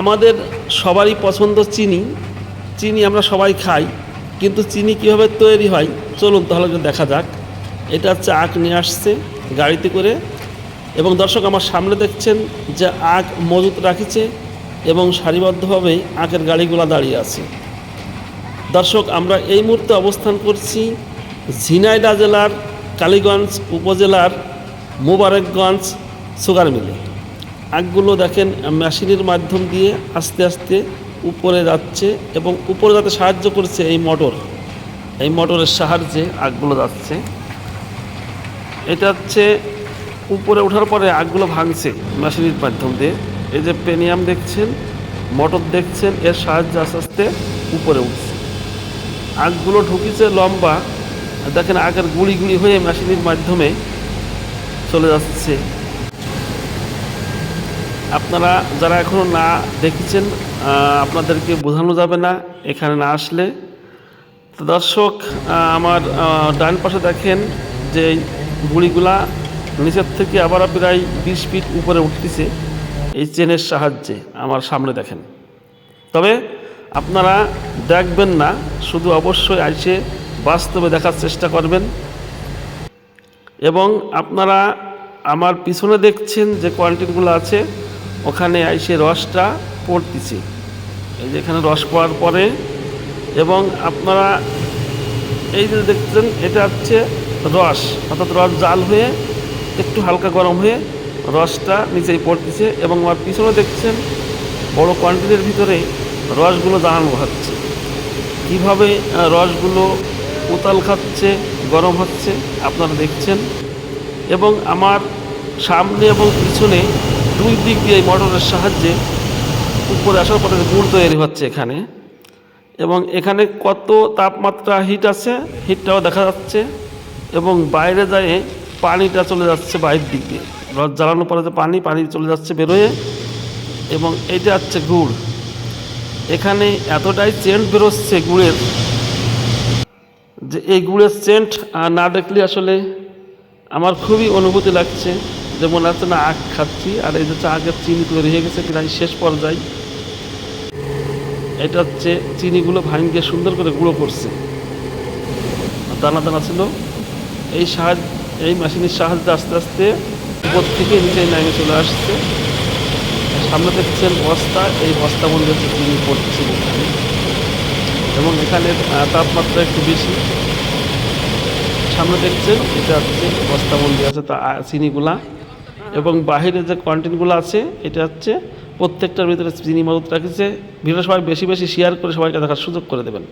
আমাদের সবারই পছন্দ চিনি। চিনি আমরা সবাই খাই, কিন্তু চিনি কীভাবে তৈরি হয়, চলুন তাহলে দেখা যাক। এটা হচ্ছে আখ নিয়ে আসছে গাড়িতে করে এবং দর্শক আমার সামনে দেখছেন যে আখ মজুত রাখিছে এবং সারিবদ্ধভাবে আখের গাড়িগুলো দাঁড়িয়ে আছে। দর্শক, আমরা এই মুহূর্তে অবস্থান করছি ঝিনাইদা জেলার, কালীগঞ্জ উপজেলার, মোবারকগঞ্জ সুগার মিলে আগগুলো দেখেন, মেশিনের মাধ্যম দিয়ে আস্তে আস্তে উপরে যাচ্ছে এবং উপরে যাতে সাহায্য করছে এই মোটর। এই মোটরের সাহায্যে আগগুলো যাচ্ছে। এটা হচ্ছে উপরে ওঠার পরে আগগুলো ভাঙছে মেশিনের মাধ্যম দিয়ে। এই যে পেনিয়াম দেখছেন, মোটর দেখছেন, এর সাহায্যে আস্তে আস্তে উপরে উঠছে। আগগুলো ঢুকিছে লম্বা, দেখেন আগের গুড়ি গুড়ি হয়ে মেশিনের মাধ্যমে চলে যাচ্ছে। আপনারা যারা এখনও না দেখেছেন আপনাদেরকে বোঝানো যাবে না, এখানে না আসলে। দর্শক আমার ডান পাশে দেখেন যে গুড়িগুলা নিচের থেকে আবার প্রায় বিশ ফিট উপরে উঠতেছে এই চেনের সাহায্যে, আমার সামনে দেখেন। তবে আপনারা দেখবেন না, শুধু অবশ্যই এসে বাস্তবে দেখার চেষ্টা করবেন। এবং আপনারা আমার পিছনে দেখছেন যে কোয়ান্টিটিগুলো আছে ওখানে এসে রসটা পড়তেছে। এই যে এখানে রস পড়ার পরে এবং আপনারা এই যে দেখছেন এটা হচ্ছে রস। অর্থাৎ রস জাল হয়ে একটু হালকা গরম হয়ে রসটা নিচেই পড়তেছে এবং আমার পিছনে দেখছেন বড় কোয়ান্টিটির ভিতরে রসগুলো জানানো হচ্ছে। কীভাবে রসগুলো উতাল খাচ্ছে, গরম হচ্ছে, আপনারা দেখছেন। এবং আমার সামনে এবং পিছনে দুই দিক দিয়ে মোটরের সাহায্যে উপরে আসার পরে গুড় তৈরি হচ্ছে এখানে, এবং এখানে কত তাপমাত্রা হিট আছে হিটটাও দেখা যাচ্ছে, এবং বাইরে যায় পানিটা চলে যাচ্ছে বাইরের দিক দিয়ে। রথ জ্বালানোর পরে যে পানি পানি চলে যাচ্ছে বেরোয়, এবং এইটা হচ্ছে গুড় এখানে এতটাই চেন্ট বেরোচ্ছে গুড়ের যে এই গুড়ের চেন্ট না দেখলে আসলে আমার খুবই অনুভূতি লাগছে। যে মনে হচ্ছে না, আখ খাচ্ছি, আর এই চা আগের চিনি তৈরি হয়ে গেছে প্রায় শেষ পর্যায়ে। এটা হচ্ছে চিনিগুলো ভাঙিয়ে সুন্দর করে গুঁড়ো করছে। দানা দানা ছিল। এই সাহায্য, এই মেশিনের সাহায্যে আস্তে আস্তে উপর থেকে নিচে নামে চলে আসছে। সামনে দেখছেন বস্তা, এই বস্তা মধ্যে হচ্ছে চিনি পড়ছে এবং এখানে তাপমাত্রা একটু বেশি। সামনে দেখছেন, এটা হচ্ছে বস্তাবন্দি আছে তা চিনিগুলা। এবং বাহিরে যে কন্টেন্টগুলো আছে, এটা হচ্ছে প্রত্যেকটার ভিতরে চিনি মদত রাখছে ভিডিও সবাই বেশি বেশি শেয়ার করে সবাইকে দেখার সুযোগ করে দেবেন।